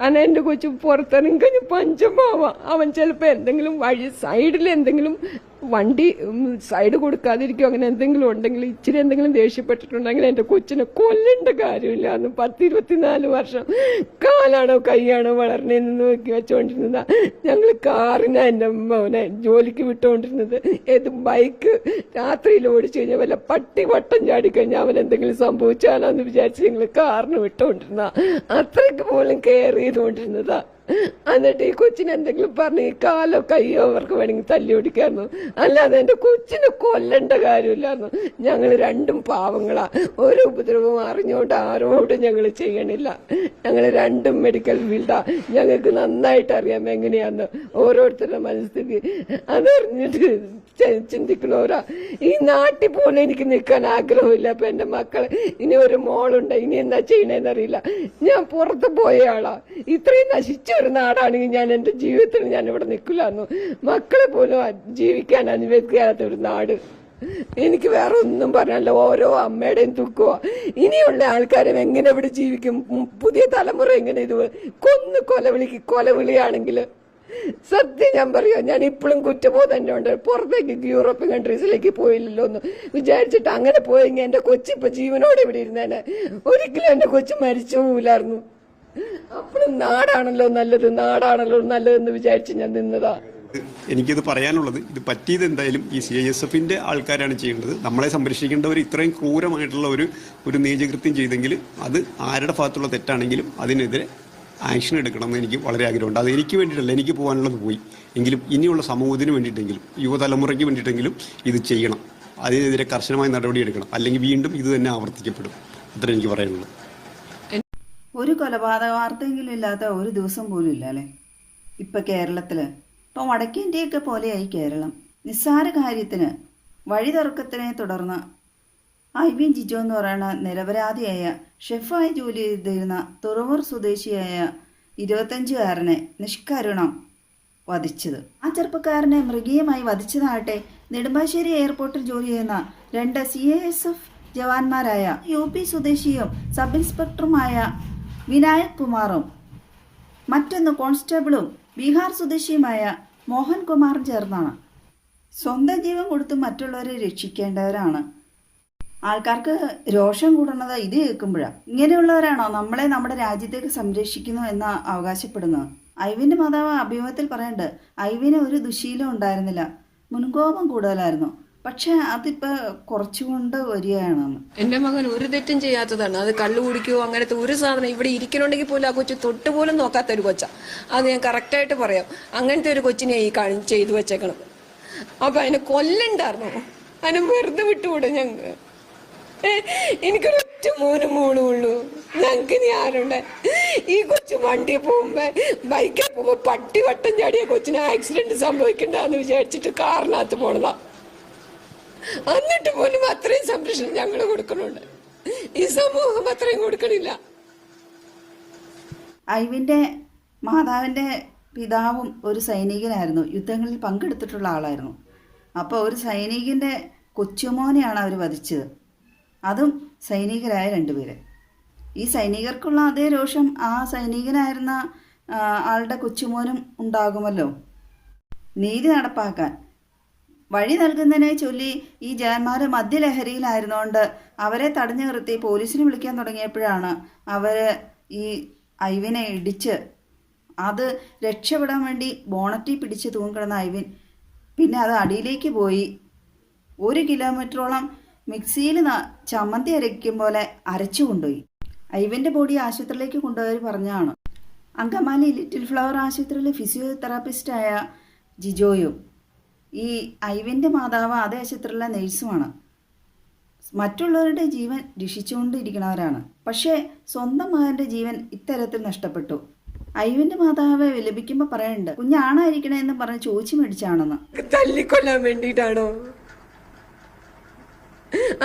കാരണം എന്റെ കൊച്ചു പുറത്തിറങ്ങി കഴിഞ്ഞ് പഞ്ചമാവാം. അവൻ ചിലപ്പോൾ എന്തെങ്കിലും വഴി സൈഡിൽ എന്തെങ്കിലും വണ്ടി സൈഡ് കൊടുക്കാതിരിക്കും അങ്ങനെ എന്തെങ്കിലും ഉണ്ടെങ്കിൽ ഇച്ചിരി എന്തെങ്കിലും ദേഷ്യപ്പെട്ടിട്ടുണ്ടെങ്കിൽ എന്റെ കൊച്ചിനെ കൊല്ലേണ്ട കാര്യമില്ല. അന്ന് പത്ത് ഇരുപത്തിനാല് വർഷം കാലാണോ കൈയാണോ വളർന്നതെന്ന് നോക്കി വെച്ചോണ്ടിരുന്നതാ. ഞങ്ങൾ കാറിനാ എന്റെ മോനെ ജോലിക്ക് വിട്ടുകൊണ്ടിരുന്നത് ഏത് ബൈക്ക് രാത്രിയിൽ ഓടിച്ചു കഴിഞ്ഞാൽ വല്ല പട്ടി വട്ടം ചാടിക്കഴിഞ്ഞാൽ അവൻ എന്തെങ്കിലും സംഭവിച്ചാലോ എന്ന് വിചാരിച്ച് ഞങ്ങൾ കാറിന് വിട്ടുകൊണ്ടിരുന്ന അത്രയ്ക്ക് പോലും കെയർ ചെയ്തുകൊണ്ടിരുന്നതാ. എന്നിട്ട് ഈ കൊച്ചിന് എന്തെങ്കിലും പറഞ്ഞ് ഈ കാലോ കയ്യോ അവർക്ക് വേണമെങ്കിൽ തല്ലി ഓടിക്കാന്നു അല്ലാതെ എന്റെ കൊച്ചിനെ കൊല്ലേണ്ട കാര്യമില്ലായിരുന്നു. ഞങ്ങൾ രണ്ടും പാവങ്ങളാ. ഒരു ഉപദ്രവം അറിഞ്ഞുകൊണ്ട് ആരോടും ഞങ്ങൾ ചെയ്യണില്ല. ഞങ്ങൾ രണ്ടും മെഡിക്കൽ ഫീൽഡാ ഞങ്ങൾക്ക് നന്നായിട്ട് അറിയാം എങ്ങനെയാന്ന് ഓരോരുത്തരുടെ മനസ്ഥിതി അതറിഞ്ഞിട്ട് ചെ- ചിന്തിക്കണോരാ ഈ നാട്ടിൽ പോലും എനിക്ക് നിൽക്കാൻ ആഗ്രഹമില്ല അപ്പൊ എന്റെ മക്കൾ ഇനി ഒരു മോളുണ്ട് ഇനി എന്താ ചെയ്യണേന്നറിയില്ല ഞാൻ പുറത്ത് പോയ ആളാ. ഇത്രയും നശിച്ച ഒരു നാടാണെങ്കിൽ ഞാൻ എന്റെ ജീവിതത്തിൽ ഞാൻ ഇവിടെ നിൽക്കില്ലായിരുന്നു. മക്കളെ പോലും ജീവിക്കാൻ അനുവദിക്കാത്ത ഒരു നാട്. എനിക്ക് വേറെ ഒന്നും പറയാനില്ല. ഓരോ അമ്മയുടെയും തുക്കുക ഇനിയുള്ള ആൾക്കാരും എങ്ങനെ ഇവിടെ ജീവിക്കും? പുതിയ തലമുറ എങ്ങനെ ഇത് കൊന്നു കൊലവിളിക്ക് കൊലവിളിയാണെങ്കിൽ സത്യം ഞാൻ പറയാം ഞാൻ ഇപ്പോഴും കുറ്റബോധം തന്നെ ഉണ്ട് പുറത്തേക്ക് യൂറോപ്യൻ കൺട്രീസിലേക്ക് പോയില്ലല്ലോ എന്ന് വിചാരിച്ചിട്ട് അങ്ങനെ പോയെങ്കിൽ എന്റെ കൊച്ചി ഇപ്പൊ ജീവനോടെ ഇവിടെ ഇരുന്നേനെ? ഒരിക്കലും എന്റെ കൊച്ചു മരിച്ചു പോകില്ലായിരുന്നു അപ്പോഴും നാടാണല്ലോ നല്ലത് നാടാണല്ലോ നല്ലതെന്ന് വിചാരിച്ച് ഞാൻ നിന്നതാ. എനിക്കിത് പറയാനുള്ളത് ഇത് പറ്റിയത് എന്തായാലും ഈ സി എസ് എഫിന്റെ ആൾക്കാരാണ് ചെയ്യേണ്ടത്. നമ്മളെ സംരക്ഷിക്കേണ്ടവർ ഇത്രയും ക്രൂരമായിട്ടുള്ള ഒരു ഒരു നീചകൃത്യം ചെയ്തെങ്കിൽ അത് ആരുടെ ഭാഗത്തുള്ള തെറ്റാണെങ്കിലും അതിനെതിരെ ആക്ഷൻ എടുക്കണമെന്ന് എനിക്ക് വളരെ ആഗ്രഹമുണ്ട്. അത് എനിക്ക് വേണ്ടിയിട്ടല്ല എനിക്ക് പോകാനുള്ളത് പോയി. എങ്കിലും ഇനിയുള്ള സമൂഹത്തിന് വേണ്ടിയിട്ടെങ്കിലും യുവതലമുറയ്ക്ക് വേണ്ടിയിട്ടെങ്കിലും ഇത് ചെയ്യണം. അതിനെതിരെ കർശനമായ നടപടിയെടുക്കണം അല്ലെങ്കിൽ വീണ്ടും ഇത് തന്നെ ആവർത്തിക്കപ്പെടും. അത്ര എനിക്ക് പറയാനുള്ളത് ഒരു കൊലപാതക വാർത്തയെങ്കിലും ഇല്ലാത്ത ഒരു ദിവസം പോലും ഇല്ല അല്ലേ? ഇപ്പം കേരളത്തിൽ ഇപ്പം വടക്കേ ഇന്ത്യയൊക്കെ പോലെയായി കേരളം. നിസ്സാര കാര്യത്തിന് വഴി തർക്കത്തിനെ തുടർന്ന് ഐ വി ജിജോ എന്ന് പറയുന്ന നിരപരാധിയായ ഷെഫായി ജോലി ചെയ്തിരുന്ന തുറവൂർ സ്വദേശിയായ ഇരുപത്തഞ്ചുകാരനെ നിഷ്കരുണം വധിച്ചത്. ആ ചെറുപ്പക്കാരനെ മൃഗീയമായി വധിച്ചതാകട്ടെ നെടുമ്പാശ്ശേരി എയർപോർട്ടിൽ ജോലി ചെയ്യുന്ന രണ്ട് സി എസ് എഫ് ജവാന്മാരായ യു പി സ്വദേശിയും സബ് ഇൻസ്പെക്ടറുമായ വിനായക് കുമാറും മറ്റൊന്ന് കോൺസ്റ്റബിളും ബീഹാർ സ്വദേശിയുമായ മോഹൻ കുമാറും ചേർന്നാണ്. സ്വന്തം ജീവൻ കൊടുത്ത് മറ്റുള്ളവരെ രക്ഷിക്കേണ്ടവരാണ്. ആൾക്കാർക്ക് രോഷം കൂടുന്നത് ഇത് കേൾക്കുമ്പോഴാണ് ഇങ്ങനെയുള്ളവരാണോ നമ്മളെ നമ്മുടെ രാജ്യത്തേക്ക് സംരക്ഷിക്കുന്നു എന്ന് അവകാശപ്പെടുന്നത്? ഐവിന്റെ മാതാവ് അഭിമുഖത്തിൽ പറയണ്ട് ഐവിന് ഒരു ദുശീലം ഉണ്ടായിരുന്നില്ല. മുൻകോപം കൂടുതലായിരുന്നു. പക്ഷെ അതിപ്പോ കുറച്ചുകൊണ്ട് വരികയാണ് എന്റെ മകൻ ഒരു തെറ്റും ചെയ്യാത്തതാണ്. അത് കള്ളു കുടിക്കുകയോ അങ്ങനത്തെ ഒരു സാധനം ഇവിടെ ഇരിക്കണമെങ്കിൽ പോലും ആ കൊച്ചു തൊട്ട് പോലും നോക്കാത്ത ഒരു കൊച്ചാ. അത് ഞാൻ കറക്റ്റായിട്ട് പറയാം. അങ്ങനത്തെ ഒരു കൊച്ചിനെ ഈ കാണി ചെയ്തു വെച്ചേക്കണം അപ്പൊ അതിനെ കൊല്ലണ്ടായിരുന്നു? അതിനെ വെറുതെ വിട്ടുകൂടെ ഞങ്ങക്ക്? ഏ, എനിക്കൊരൊറ്റ മോനും മോളും ഉള്ളൂ. ഞങ്ങൾക്ക് ഇനി ആരുണ്ട്? ഈ കൊച്ചു വണ്ടി പോകുമ്പോ ബൈക്കിൽ പോകുമ്പോ പട്ടി വട്ടം ചാടിയ കൊച്ചിന് ആക്സിഡന്റ് സംഭവിക്കണ്ടെന്ന് വിചാരിച്ചിട്ട് കാറിനകത്ത് പോണതാ. എന്നിട്ട് പോലും അത്രയും സംരക്ഷണം ഞങ്ങൾ കൊടുക്കണുണ്ട്. ഈ സമൂഹം അത്രയും കൊടുക്കണില്ല. ഐവിന്റെ മാതാവിന്റെ പിതാവും ഒരു സൈനികനായിരുന്നു. യുദ്ധങ്ങളിൽ പങ്കെടുത്തിട്ടുള്ള ആളായിരുന്നു. അപ്പോൾ ഒരു സൈനികന്റെ കൊച്ചുമോനെയാണ് അവർ വധിച്ചത്. അതും സൈനികരായ രണ്ടുപേര്. ഈ സൈനികർക്കുള്ള അതേ രോഷം ആ സൈനികനായിരുന്ന ആളുടെ കൊച്ചുമോനും ഉണ്ടാകുമല്ലോ. നീതി നടപ്പാക്കാൻ. വഴി നൽകുന്നതിനെ ചൊല്ലി ഈ ജവാന്മാർ മദ്യലഹരിയിലായിരുന്നുകൊണ്ട് അവരെ തടഞ്ഞു നിർത്തി പോലീസിനെ വിളിക്കാൻ തുടങ്ങിയപ്പോഴാണ് അവർ ഈ ഐവിനെ ഇടിച്ച് അത് രക്ഷപ്പെടാൻ വേണ്ടി ബോണറ്റി പിടിച്ച് തൂങ്ങിക്കിടന്ന ഐവിൻ. പിന്നെ അത് അടിയിലേക്ക് പോയി. ഒരു കിലോമീറ്ററോളം മിക്സിയിൽ ചമ്മന്തി അരയ്ക്കും പോലെ അരച്ചു കൊണ്ടുപോയി. അയ്യവന്റെ ബോഡി ആശുപത്രിയിലേക്ക് കൊണ്ടുപോയി പറഞ്ഞാണ് അങ്കമാലി ലിറ്റിൽ ഫ്ലവർ ആശുപത്രിയിലെ ഫിസിയോതെറാപ്പിസ്റ്റായ ജിജോയും ഈ ഐവിന്റെ മാതാവ് അതേ ആശുപത്രിയിലെ നേഴ്സുമാണ്. മറ്റുള്ളവരുടെ ജീവൻ രക്ഷിച്ചുകൊണ്ടിരിക്കുന്നവരാണ്. പക്ഷേ സ്വന്തം മകന്റെ ജീവൻ ഇത്തരത്തിൽ നഷ്ടപ്പെട്ടു. അയ്യവന്റെ മാതാവ് വിലപിക്കുമ്പോ പറയുന്നുണ്ട് കുഞ്ഞാണായിരിക്കണേ എന്ന് പറഞ്ഞ് ചോദിച്ചു മേടിച്ചാണെന്ന്. തല്ലിക്കൊല്ലാൻ വേണ്ടിയിട്ടാണോ?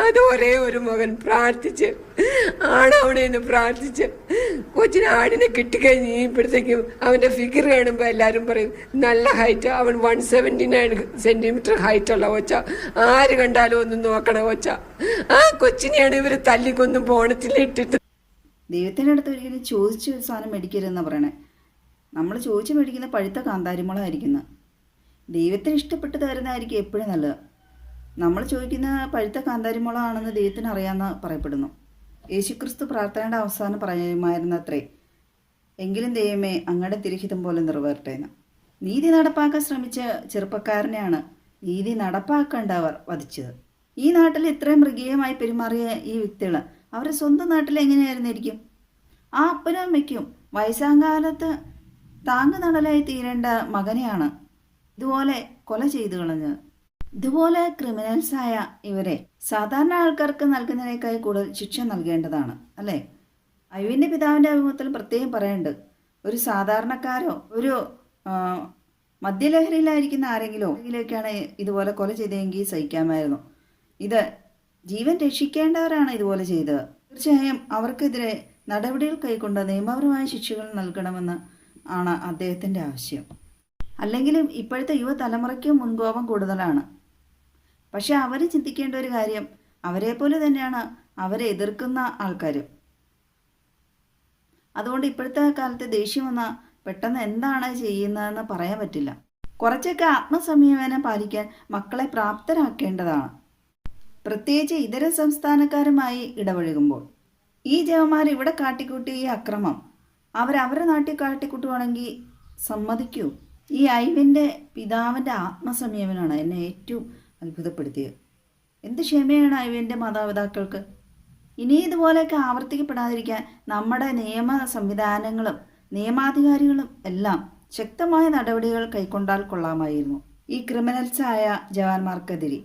അത് ഒരേ ഒരു മകൻ പ്രാർത്ഥിച്ച് ആണവിടെ നിന്ന് പ്രാർത്ഥിച്ച് കൊച്ചിന് ആടിനെ കിട്ടിക്കഴിഞ്ഞപ്പോഴത്തേക്കും അവന്റെ ഫിഗർ കാണുമ്പോൾ എല്ലാവരും പറയും നല്ല ഹൈറ്റ് അവൻ one seventy nine centimetre height ഉള്ള കൊച്ച. ആര് കണ്ടാലും ഒന്ന് നോക്കണ കൊച്ച. ആ കൊച്ചിനെയാണ് ഇവർ തല്ലിക്കൊന്നും പോണത്തിലിട്ടിട്ട് ദൈവത്തിന്റെ അടുത്ത് ഒരിക്കലും ചോദിച്ച് ഒരു സാധനം മേടിക്കരുതെന്നാണ് പറയണേ. നമ്മൾ ചോദിച്ച് മേടിക്കുന്ന പഴുത്ത കാന്താരിമുളകായിരിക്കുന്നത് ദൈവത്തിന് ഇഷ്ടപ്പെട്ട് തരുന്നതായിരിക്കും എപ്പോഴും നല്ലത്. നമ്മൾ ചോദിക്കുന്ന പഴുത്ത കാന്താരിമുളകാണെന്ന് ദൈവത്തിന് അറിയാമെന്ന് പറയപ്പെടുന്നു. യേശുക്രിസ്തു പ്രാർത്ഥനയുടെ അവസാനം പറയുമായിരുന്നത്രേ എങ്കിലും ദൈവമേ അങ്ങയുടെ തിരഹിതം പോലെ നിറവേറട്ടേന്ന്. നീതി നടപ്പാക്കാൻ ശ്രമിച്ച ചെറുപ്പക്കാരനെയാണ് നീതി നടപ്പാക്കേണ്ടവർ വധിച്ചത്. ഈ നാട്ടിൽ ഇത്രയും മൃഗീയമായി പെരുമാറിയ ഈ വ്യക്തികൾ അവരുടെ സ്വന്തം നാട്ടിൽ എങ്ങനെയായിരുന്നിരിക്കും ആ അപ്പനും അമ്മയ്ക്കും വയസ്സാങ്കാലത്ത് താങ്ങുനടലായി തീരേണ്ട മകനെയാണ് ഇതുപോലെ കൊല ചെയ്തു കളഞ്ഞത്. ഇതുപോലെ ക്രിമിനൽസായ ഇവരെ സാധാരണ ആൾക്കാർക്ക് നൽകുന്നതിനേക്കാൾ കൂടുതൽ ശിക്ഷ നൽകേണ്ടതാണ് അല്ലേ? അയുവിന്റെ പിതാവിന്റെ അഭിമുഖത്തിൽ പ്രത്യേകം പറയുന്നുണ്ട് ഒരു സാധാരണക്കാരോ ഒരു മദ്യലഹരിയിലായിരിക്കുന്ന ആരെങ്കിലോ ഇതിലേക്കാണ് ഇതുപോലെ കൊല ചെയ്തതെങ്കിൽ സഹിക്കാമായിരുന്നു. ഇത് ജീവൻ രക്ഷിക്കേണ്ടവരാണ് ഇതുപോലെ ചെയ്തത്. തീർച്ചയായും അവർക്കെതിരെ നടപടികൾ കൈക്കൊണ്ട് നിയമപരമായ ശിക്ഷകൾ നൽകണമെന്ന് ആണ് അദ്ദേഹത്തിന്റെ ആവശ്യം. അല്ലെങ്കിലും ഇപ്പോഴത്തെ യുവതലമുറയ്ക്ക് മുൻകോപം കൂടുതലാണ്. പക്ഷെ അവർ ചിന്തിക്കേണ്ട ഒരു കാര്യം അവരെ പോലെ തന്നെയാണ് അവരെ എതിർക്കുന്ന ആൾക്കാരും. അതുകൊണ്ട് ഇപ്പോഴത്തെ കാലത്ത് ദേഷ്യം വന്നാൽ പെട്ടെന്ന് എന്താണ് ചെയ്യുന്നതെന്ന് പറയാൻ പറ്റില്ല. കുറച്ചൊക്കെ ആത്മസംയമനം പാലിക്കാൻ മക്കളെ പ്രാപ്തരാക്കേണ്ടതാണ്. പ്രത്യേകിച്ച് ഇതര സംസ്ഥാനക്കാരുമായി ഇടപഴകുമ്പോൾ. ഈ ജവന്മാർ ഇവിടെ കാട്ടിക്കൂട്ടിയ ഈ അക്രമം അവരവരുടെ നാട്ടിൽ കാട്ടിക്കൂട്ടുവാണെങ്കിൽ സമ്മതിക്കൂ. ഈ ഐവിന്റെ പിതാവിന്റെ ആത്മസംയമനമാണ് എന്നെ ഏറ്റവും അത്ഭുതപ്പെടുത്തിയത്. എന്ത് ക്ഷമയാണ് ഐവിന്റെ മാതാപിതാക്കൾക്ക്? ഇനി ഇതുപോലെയൊക്കെ ആവർത്തിക്കപ്പെടാതിരിക്കാൻ നമ്മുടെ നിയമ സംവിധാനങ്ങളും നിയമാധികാരികളും എല്ലാം ശക്തമായ നടപടികൾ കൈക്കൊണ്ടാൽ കൊള്ളാമായിരുന്നു. ഈ ക്രിമിനൽസായ ജവാന്മാർക്കെതിരെ